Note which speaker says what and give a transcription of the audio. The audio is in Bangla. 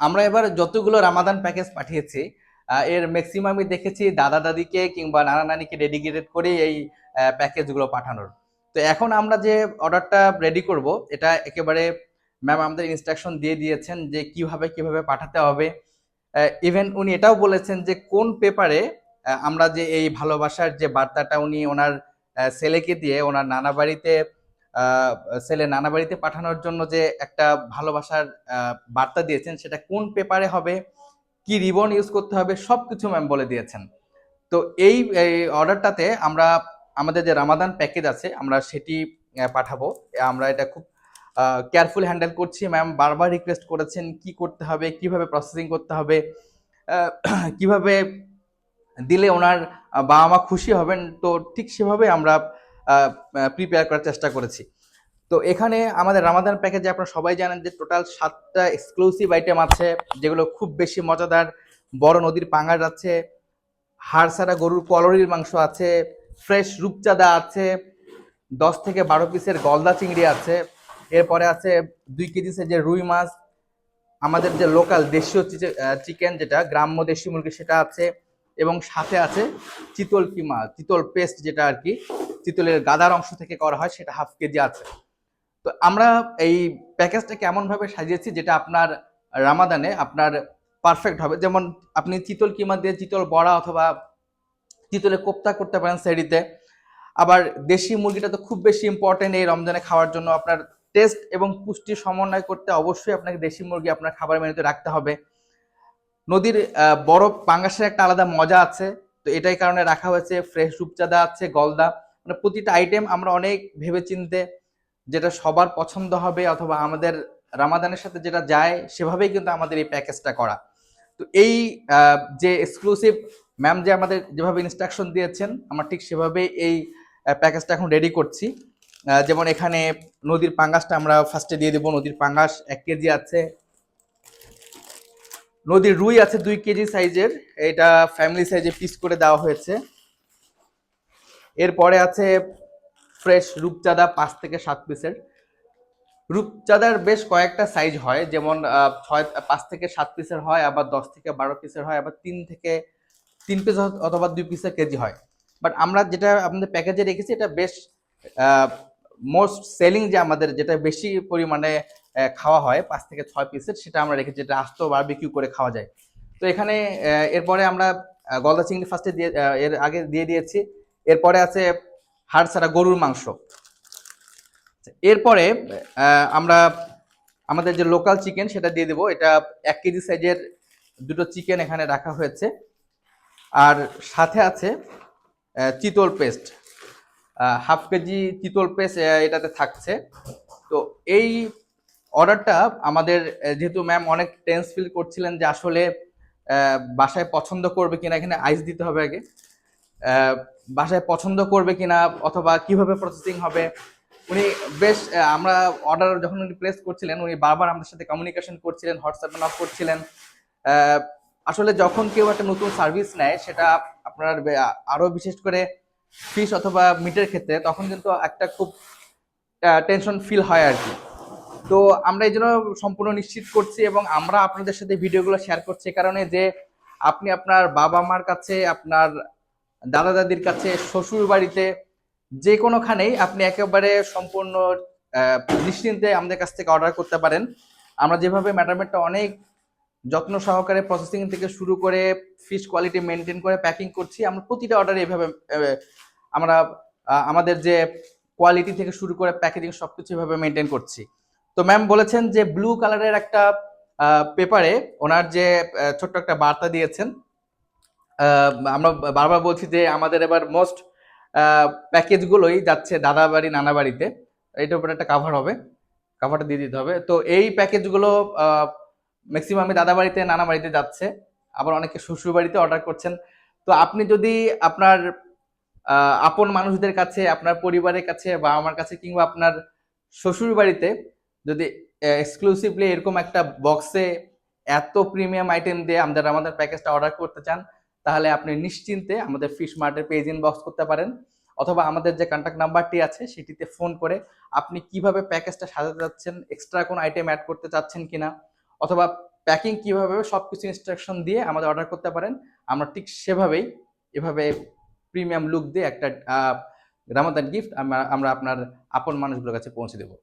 Speaker 1: আমরা এবার যতগুলো রামাদান প্যাকেজ পাঠিয়েছি এর ম্যাক্সিমামই দেখেছি দাদা দাদিকে কিংবা নানা নানিকে ডেডিকেটেড করে এই প্যাকেজগুলো পাঠানোর। তো এখন আমরা যে অর্ডারটা রেডি করব, এটা একেবারে ম্যাম আমাদের ইনস্ট্রাকশন দিয়ে দিয়েছেন যে কীভাবে কীভাবে পাঠাতে হবে। ইভেন উনি এটাও বলেছেন যে কোন পেপারে আমরা যে এই ভালোবাসার যে বার্তাটা উনি ওনার ছেলেকে দিয়ে, ওনার নানা বাড়িতে ছেলে নানা বাড়িতে পাঠানোর জন্য যে একটা ভালোবাসার বার্তা দিয়েছেন, সেটা কোন পেপারে হবে, কি রিবন ইউজ করতে হবে, সবকিছু ম্যাম বলে দিয়েছেন। তো এই অর্ডারটাতে আমরা, আমাদের যে রামাদান প্যাকেজ আছে, আমরা সেটি পাঠাবো। আমরা এটা খুব কেয়ারফুল হ্যান্ডেল করছি ম্যাম বারবার রিকোয়েস্ট করেছেন কি করতে হবে, কীভাবে প্রসেসিং করতে হবে কীভাবে দিলে ওনার বাবা মা খুশি হবেন, তো ঠিক সেভাবে আমরা প্রিপেয়ার করার চেষ্টা করেছি। তো এখানে আমাদের রামাদান প্যাকেজে আপনারা সবাই জানেন যে টোটাল সাতটা এক্সক্লুসিভ আইটেম আছে, যেগুলো খুব বেশি মজাদার। বড় নদীর পাঙ্গাস আছে হাড় ছাড়া গরুর কলরির মাংস আছে ফ্রেশ রূপচাঁদা আছে, দশ থেকে বারো পিসের গলদা চিংড়ি আছে, এরপরে আছে দুই কেজি যে রুই মাছ, আমাদের যে লোকাল দেশীয় চিকেন যেটা, গ্রাম্য দেশি মুরগি সেটা আছে, এবং সাথে আছে চিতল কিমা, চিতল পেস্ট যেটা আর কি চিতলের গাদার অংশ থেকে করা হয়, সেটা হাফ কেজি আছে। তো আমরা এই প্যাকেজটা কেমন ভাবে সাজিয়েছি, যেটা আপনার রামাদানে আপনার পারফেক্ট হবে। যেমন আপনি চিতল কিমা দিয়ে চিতল বড়া অথবা চিতলে কোপ্তা করতে পারেন সেরিতে। আবার দেশি মুরগিটা তো খুব বেশি ইম্পর্টেন্ট এই রমজানে খাওয়ার জন্য। আপনার টেস্ট এবং পুষ্টি সমন্বয় করতে অবশ্যই আপনাকে দেশি মুরগি আপনার খাবার মেনুতে রাখতে হবে। নদীর বড় পাঙ্গাসের একটা আলাদা মজা আছে। তো এটাই কারণে রাখা হয়েছে। ফ্রেশ রূপচাঁদা আছে, গলদা। মানে প্রতিটা আইটেম আমরা অনেক ভেবে চিনতে যেটা সবার পছন্দ হবে অথবা আমাদের রামাদানের সাথে যেটা যায়, সেভাবেই কিন্তু আমাদের এই প্যাকেজটা করা। তো এই যে এক্সক্লুসিভ ম্যাম যে আমাদের যেভাবে ইনস্ট্রাকশন দিয়েছেন, আমরা ঠিক সেভাবেই এই প্যাকেজটা এখন রেডি করছি। যেমন এখানে নদীর পাঙ্গাসটা আমরা ফার্স্টে দিয়ে দেবো। নদীর পাঙ্গাস এক কেজি আছে। নদীর রুই আছে দুই কেজি সাইজের এটা ফ্যামিলি সাইজে পিস করে দেওয়া হয়েছে। এরপরে আছে ফ্রেশ রূপচাঁদা পাঁচ থেকে সাত পিসের রূপচাঁদার বেশ কয়েকটা সাইজ হয়, যেমন ছয়, পাঁচ থেকে সাত পিসের হয়, আবার দশ থেকে বারো পিসের হয়, আবার তিন থেকে, তিন পিস অথবা দুই পিসের কেজি হয়। বাট আমরা যেটা আপনাদের প্যাকেজে রেখেছি, এটা বেশ মোস্ট সেলিং যে আমাদের যেটা বেশি পরিমাণে খাওয়া হয়, পাঁচ থেকে ছয় পিসের সেটা আমরা রেখেছি, যেটা আস্ত বারবিকিউ করে খাওয়া যায়। তো এখানে এরপরে আমরা গলদা চিংড়ি ফার্স্টে দিয়ে এর আগে দিয়ে দিয়েছি। এরপরে আছে হাড় ছাড়া গরুর মাংস। এরপরে আমরা আমাদের যে লোকাল চিকেন সেটা দিয়ে দেবো। এটা এক কেজি সাইজের দুটো চিকেন এখানে রাখা হয়েছে। আর সাথে আছে চিতল পেস্ট হাফ কেজি চিতল পেস্ট এটাতে থাকছে। তো এই অর্ডারটা আমাদের যেহেতু ম্যাম অনেক টেন্স ফিল করছিলেন যে আসলে বাসায় পছন্দ করবে কিনা, এখানে আইস দিতে হবে আগে। বাসায় পছন্দ করবে কিনা অথবা কীভাবে প্রসেসিং হবে? উনি বেশ আমরা অর্ডার যখন উনি প্লেস করছিলেন, উনি বারবার আমাদের সাথে কমিউনিকেশন করছিলেন হোয়াটসঅ্যাপে নক করছিলেন। আসলে যখন কেউ একটা নতুন সার্ভিস নেয়, সেটা আপনার আরও বিশেষ করে ফিশ অথবা মিটের ক্ষেত্রে, তখন কিন্তু একটা খুব টেনশন ফিল হয় আর কি। তো আমরা এই জন্য সম্পূর্ণ নিশ্চিত করছি এবং আমরা আপনাদের সাথে ভিডিওগুলো শেয়ার করছি। কারণে যে আপনি আপনার বাবা মার কাছে আপনার দাদা দাদির কাছে শ্বশুর বাড়িতে যে কোনোখানেই আপনি একেবারে সম্পূর্ণ নিশ্চিন্তে আমাদের কাছ থেকে অর্ডার করতে পারেন। আমরা যেভাবে ম্যাটারমেটটা অনেক যত্ন সহকারে প্রসেসিং থেকে শুরু করে ফিশ কোয়ালিটি মেনটেন করে প্যাকিং করছি, আমরা প্রতিটা অর্ডারে এভাবে আমরা আমাদের যে কোয়ালিটি থেকে শুরু করে প্যাকেজিং সব কিছু এভাবে মেনটেন করছি। তো ম্যাম বলেছেন যে ব্লু কালারের একটা পেপারে ওনার যে ছোট্ট একটা বার্তা দিয়েছেন আমরা বারবার বলছি যে আমাদের এবার মোস্ট প্যাকেজগুলোই যাচ্ছে দাদা বাড়ি, নানা বাড়িতে। এইটার উপরে একটা কাভার হবে। কাভারটা দিয়ে দিতে হবে। তো এই প্যাকেজগুলো ম্যাক্সিমামই দাদা বাড়িতে, নানা বাড়িতে যাচ্ছে। আবার অনেকে শ্বশুর বাড়িতে অর্ডার করছেন। তো আপনি যদি আপনার আপন মানুষদের কাছে, আপনার পরিবারের কাছে বা আমার কাছে কিংবা আপনার শ্বশুর বাড়িতে যদি এক্সক্লুসিভলি এরকম একটা বক্সে এত প্রিমিয়াম আইটেম দিয়ে আমাদের আমাদের প্যাকেজটা অর্ডার করতে চান তাহলে আপনি নিশ্চিন্তে আমাদের ফিশ মার্টের পেজ ইনবক্স করতে পারেন। অথবা আমাদের যে কন্ট্যাক্ট নাম্বারটি আছে, সেটিতে ফোন করে আপনি কীভাবে প্যাকেজটা সাজাতে চাচ্ছেন এক্সট্রা কোনো আইটেম অ্যাড করতে চাচ্ছেন কিনা, অথবা প্যাকিং কীভাবে সব কিছু ইনস্ট্রাকশন দিয়ে আমাদের অর্ডার করতে পারেন। আমরা ঠিক সেভাবেই এভাবে প্রিমিয়াম লুক দিয়ে একটা রামাদান গিফট আমরা আমরা আপনার আপন মানুষগুলোর কাছে পৌঁছে দেবো।